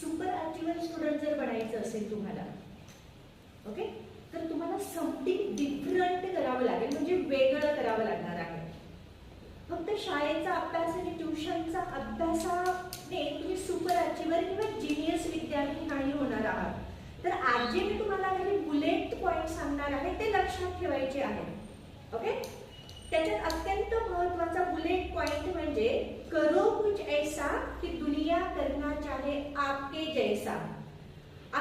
Super achiever student जर बनायचं असेल तुम्हाला ओके तर तुम्हाला समथिंग डिफरंट करावं लागेल म्हणजे वेगळं करावं लागणार आहे. फक्त शाळेचा अभ्यास आणि ट्युशनचा अभ्यासाने तुम्ही सुपर अचिव्हर किंवा जिनियस विद्यार्थी नाही होणार आहात. तर आज जे मी तुम्हाला काही बुलेट पॉईंट सांगणार आहे ते लक्षात ठेवायचे आहे ओके त्याच्यात अत्यंत महत्त्वाचा बुलेट पॉईंट म्हणजे करो कुछ ऐसा की दुनिया करना चाहे आपके जैसा.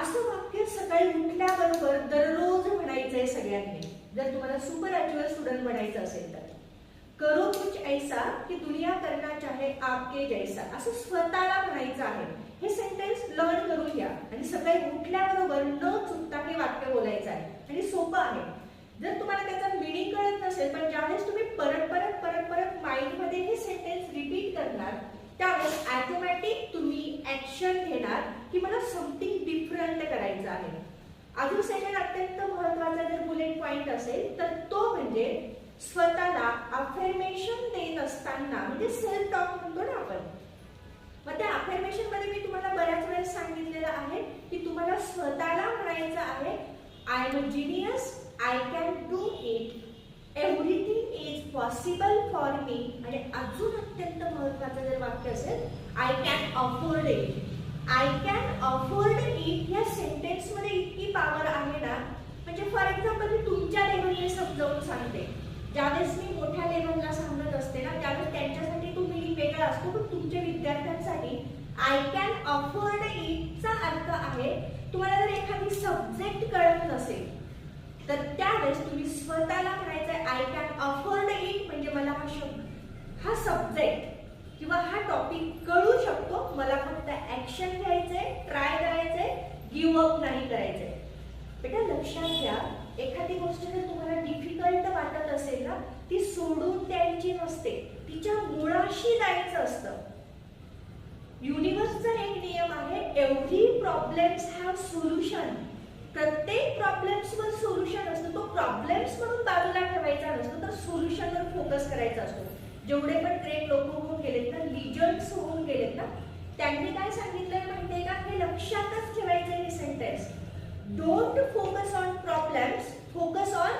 असं वाक्य सकाळी उठल्याबरोबर दररोज म्हणायचंय सगळ्यांनी. जर तुम्हाला सुपर अचिव्हर स्टुडंट बनायचं असेल तर. करो कुछ ऐसा की दुनिया करना चाहे आपके जैसा. असं स्वतःला म्हणायचं आहे. हे सेंटेन्स लर्न करून घ्या. आणि सकाळी उठल्याबरोबर न चुकता हे वाक्य बोलायचं आहे. आणि सोपं आहे. जर तुम्हाला त्याचा मिनिंग कळत नसेल पण ज्यावेळेस तुम्ही परत परत परत परत माइंडमध्ये हे सेंटेन्स रिपीट करणार त्यावेळेस ऍज की मला समथिंग डिफरंट करायचं आहे. अजून सेकंड अत्यंत महत्त्वाचा जर बुलेट पॉइंट असेल तर तो म्हणजे स्वतःला अफर्मेशन देत असताना म्हणजे सेल्फ टॉक म्हणतो ना आपण. मग त्या अफर्मेशनमध्ये मी तुम्हाला बऱ्याच वेळेस सांगितलेलं आहे की तुम्हाला स्वतःला म्हणायचं आहे I am a genius I can do it everything is possible for me आणि अजून अत्यंत महत्वाचं जर वाक्य असेल I can afford it I can afford it या सेंटेन्समध्ये इतकी पॉवर आहे ना म्हणजे फॉर एक्झाम्पल मी तुमच्या लेवलने समजावून सांगते. ज्यावेळेस मी मोठ्या लेवलला सांगत असते ना त्यावेळेस त्यांच्यासाठी तो वेगळा असतो पण तुमच्या विद्यार्थ्यांसाठी आय कॅन अफोर्ड इटचा अर्थ आहे तुम्हाला जर एखादी सब्जेक्ट कळत नसेल तर त्यावेळेस तुम्ही स्वतःला म्हणायचं आय कॅन अफोर्ड इट म्हणजे मला हा शब्द हा सब्जेक्ट किंवा हा टॉपिक कळू शकतो मला फक्त ऍक्शन घ्यायचंय गिव्ह अप नाही करायचंय. बेटा लक्षात घ्या एखादी गोष्ट जर तुम्हाला डिफिकल्ट वाटत असेल ना ती सोडून द्यायची नसते. तिच्या मुळाशी जायचं असतं. युनिव्हर्सचा एक नियम आहे एव्हरी प्रॉब्लेम्स हॅव सोल्युशन प्रत्येक प्रॉब्लेम्सवर सोल्युशन असतं. तो प्रॉब्लेम्स म्हणून बाजूला ठेवायचा नसतो तर सोल्युशनवर फोकस करायचा असतो. जेवढे पण ट्रेन लोक होऊन गेलेत ना लिजंट्स होऊन गेलेत ना त्यांनी काय सांगितलंय माहितीये का? हे लक्षातच ठेवायचं Don't focus on focus on problems focus on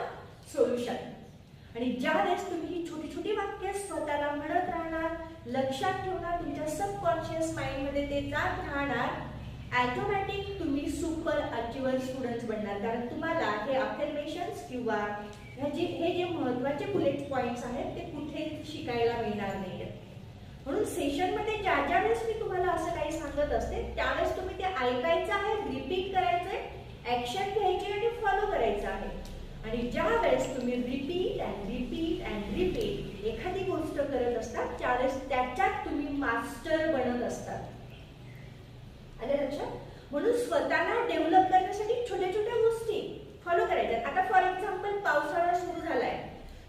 आणि ज्या वेळेस तुम्ही ही छोटी छोटी वाक्य स्वतःला म्हणत राहणार लक्षात ठेवणार तुमच्या सबकॉन्शियस माइंडमध्ये ते जात राहणार ऍटोमॅटिक तुम्ही सुपर अचिव्हर स्टुडंट बनणार. कारण तुम्हाला हे अफर्मेशन्स किंवा जे हे जे महत्त्वाचे बुलेट पॉईंट्स आहेत ते कुठे शिकायला मिळणार नाही म्हणून सेशनमध्ये ज्या ज्या वेळेस मी तुम्हाला असं काही सांगत असते त्यावेळेस तुम्ही ते ऐकायचं आहे ऍक्शन घ्यायची आणि फॉलो करायचं आहे. आणि ज्या वेळेस तुम्ही repeat and repeat and repeat एखादी गोष्ट करत असतात त्यावेळेस त्याच्यात तुम्ही मास्टर बनत असतात. आलं लक्षात? म्हणून स्वतःला डेव्हलप करण्यासाठी छोट्या छोट्या गोष्टी फॉलो करायच्या आता फॉर एक्झाम्पल पावसाळा सुरू झालाय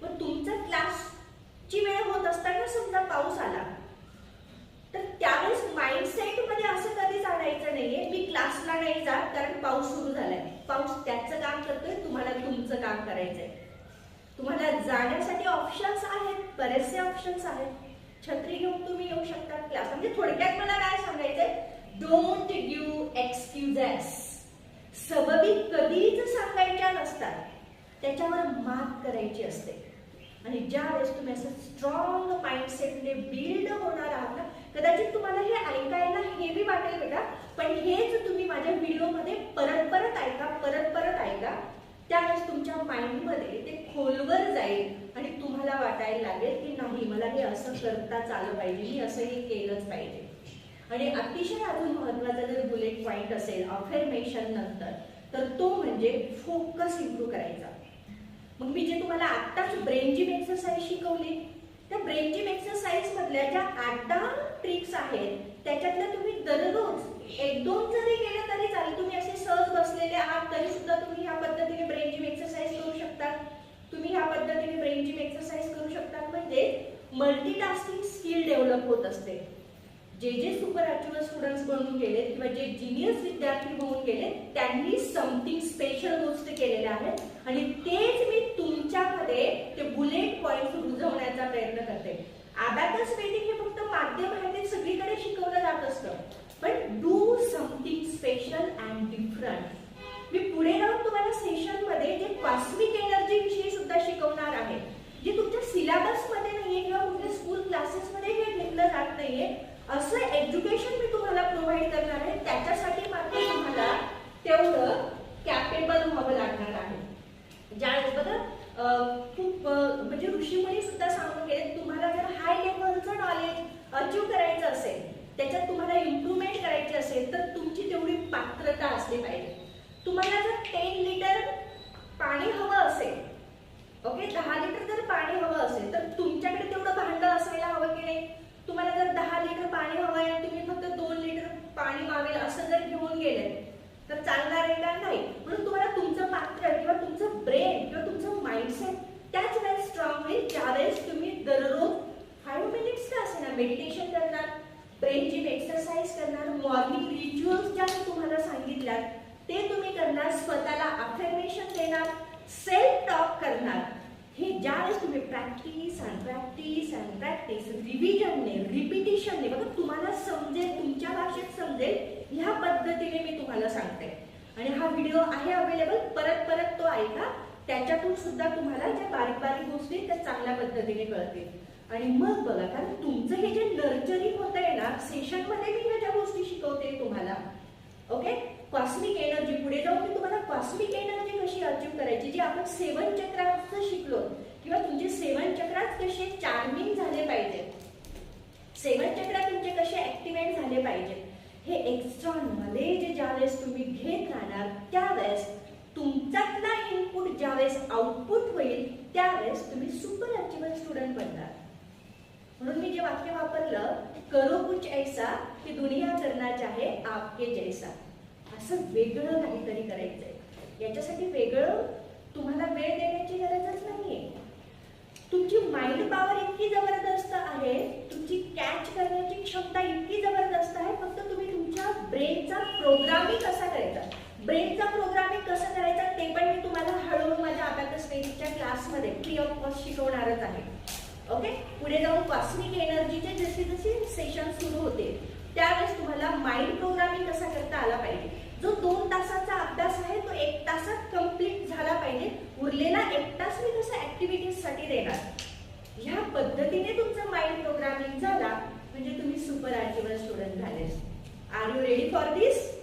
मग तुमचा क्लासची वेळ होत असताना समजा पाऊस आला तर त्यावेळेस माइंडसेटमध्ये असं कधीच आणायचं नाहीये मी क्लासला नाही जात कारण पाऊस सुरू झालाय पाऊस त्याचं काम करतोय तुम्हाला काम करायचं आहे तुम्हाला जाण्यासाठी ऑप्शन्स आहेत बरेचसे ऑप्शन्स आहेत. छत्री घेऊन तुम्ही येऊ शकता क्लास म्हणजे थोडक्यात मला काय सांगायचंय? डोंट गिव्ह एक्सक्युजेस सबबी कधीच सांगायच्या नसतात. त्याच्यावर मात करायची असते. आणि ज्या वेळेस तुम्ही असं स्ट्रॉंग माइंडसेटने बिल्ड होणार आहात ना कदाचित तुम्हाला हे ऐकायला हेवी वाटेल बेटा पण हेच तुम्ही माझ्या व्हिडिओमध्ये परत परत ऐका परत परत ऐका त्यावेळेस तुमच्या माइंडमध्ये ते खोलवर जाईल आणि तुम्हाला वाटायला लागेल की नाही मला हे असं करताच आलं पाहिजे मी असं हे केलंच पाहिजे. आणि अतिशय अजून महत्त्वाचा जर बुलेट पॉइंट असेल अफर्मेशन नंतर तर तो म्हणजे फोकस इम्प्रूव्ह करायचा. मग मी जे तुम्हाला आत्ताच ब्रेन जिम एक्सरसाइज शिकवली त्या ब्रेन जिम एक्सरसाइज मधल्या ज्या आठ ट्रिक्स आहेत त्याच्यातल्या तुम्ही दररोज एक दोन जरी केलं तरी चालेल तुम्ही असे सहज बसलेले आहात तरी सुद्धा तुम्ही ह्या पद्धतीने ब्रेन जिम एक्सरसाइज करू शकता तुम्ही ह्या पद्धतीने ब्रेन जिम एक्सरसाइज करू शकता म्हणजे मल्टीटास्किंग स्किल डेव्हलप होत असते. जे जे सुपर अचिव्हर स्टुडंट्स बनून गेले किंवा जे जिनियस विद्यार्थी होऊन गेले त्यांनी समथिंग स्पेशल गोष्ट केलेल्या आहेत आणि तेच मी तुमच्यामध्ये ते बुलेट पॉइंट रुजवण्याचा प्रयत्न करते. अबॅकस पेटिंग हे फक्त माध्यम आहे ते सगळीकडे शिकवलं जात असतं पण डू समथिंग असं एज्युकेशन मी तुम्हाला प्रोव्हाइड करणार आहे त्याच्यासाठी मात्र तुम्हाला तेवढं कॅपेबल व्हावं लागणार आहे ज्यावेळेस बघा अं, खूप अं, म्हणजे ऋषीमुनी सुद्धा सांगून गेले तुम्हाला जर हाय लेवलचं नॉलेज अचीव करायचं असेल त्याच्यात तुम्हाला इम्प्रुव्हमेंट करायची असेल तर तुमची तेवढी पात्रता असली पाहिजे तुम्हाला जर टेन लिटर पाणी हवं असेल ओके दहा लिटर जर पाणी हवं असेल तर तुमच्याकडे तेवढं भांडं असायला हवं की नाही तुम्हाला जर दहा लिटर पाणी हवं आहे आणि तुम्ही फक्त दोन लिटर पाणी मावेल असं जर घेऊन गेले तर चालणार आहे का नाही म्हणून तुम्हाला तुमचं पात्र किंवा तुमचं ब्रेन किंवा तुमचं माइंडसेट त्याच वेळेस स्ट्रॉंग होईल ज्यावेळेस तुम्ही दररोज फाईव्ह मिनिट्स का असेना मेडिटेशन करणार ब्रेन जिम एक्सरसाइज करणार मॉर्निंग रिच्युअल्स ज्या मी तुम्हाला सांगितल्यात ते तुम्ही करणार स्वतःला अफर्मेशन देणार सेल्फ टॉक करणार. हे ज्यावेळेस तुम्ही practice and practice and practice रिव्हिजनने रिपिटिशनने बघा तुम्हाला समजेल तुमच्या भाषेत समजेल ह्या पद्धतीने मी तुम्हाला सांगते. आणि हा व्हिडिओ आहे अवेलेबल परत परत तो ऐका. त्याच्यातून सुद्धा तुम्हाला ज्या बारीक बारीक गोष्टी त्या चांगल्या पद्धतीने कळतील. आणि मग बघा कारण तुमचं हे जे नर्चरिंग होत आहे ना सेशनमध्ये मी ह्या ज्या गोष्टी शिकवते तुम्हाला ओके कॉस्मिक एनर्जी पुढे जाऊन मी तुम्हाला कॉस्मिक एनर्जी कशी अचीव करायची जी आपण सेवन चक्राचं शिकलो. किंवा तुमचे सेवन चक्रात कसे चार्मिंग झाले पाहिजेत सेवन चक्र तुमचे कसे ऍक्टिव्हेट झाले पाहिजेत हे एक्स्ट्रा नॉलेज ज्यावेळेस तुम्ही घेत राहणार त्यावेळेस तुमच्यातला इनपुट ज्यावेळेस आउटपुट होईल त्यावेळेस तुम्ही सुपर अचिव्हर स्टुडंट बनणार. म्हणून मी जे वाक्य वापरलं करो कुछ ऐसा की दुनिया करना चाहे आपके जैसा. असं वेगळं काहीतरी करायचंय. याच्यासाठी वेगळं तुम्हाला वेळ देण्याची गरजच नाहीये. तुमची माइंड पॉवर इतकी जबरदस्त आहे तुमची कॅच करण्याची क्षमता इतकी जबरदस्त आहे फक्त तुम्ही तुमच्या ब्रेनचा प्रोग्रामिंग कसा करायचा? ब्रेनचा प्रोग्रामिंग कसं करायचा ते पण मी तुम्हाला हळूहळू माझ्या अभ्यास स्टेजच्या क्लासमध्ये फ्री ऑफ कॉस्ट शिकवणारच आहे. ओके पुढे जाऊन कॉस्मिक एनर्जीचे जसे जसे सेशन सुरू होते त्यावेळेस तुम्हाला माइंड प्रोग्रामिंग कसा करता आला पाहिजे जो दोन तासाचा अभ्यास आहे तो एक तासात कंप्लीट झाला पाहिजे. उरलेला एक तास मी तुमच्या ऍक्टिव्हिटीजसाठी देणार. ह्या पद्धतीने तुमचा माइंड प्रोग्रामिंग झाला. म्हणजे तुम्ही सुपर अचिव्हर स्टुडंट झाले. Are you ready for this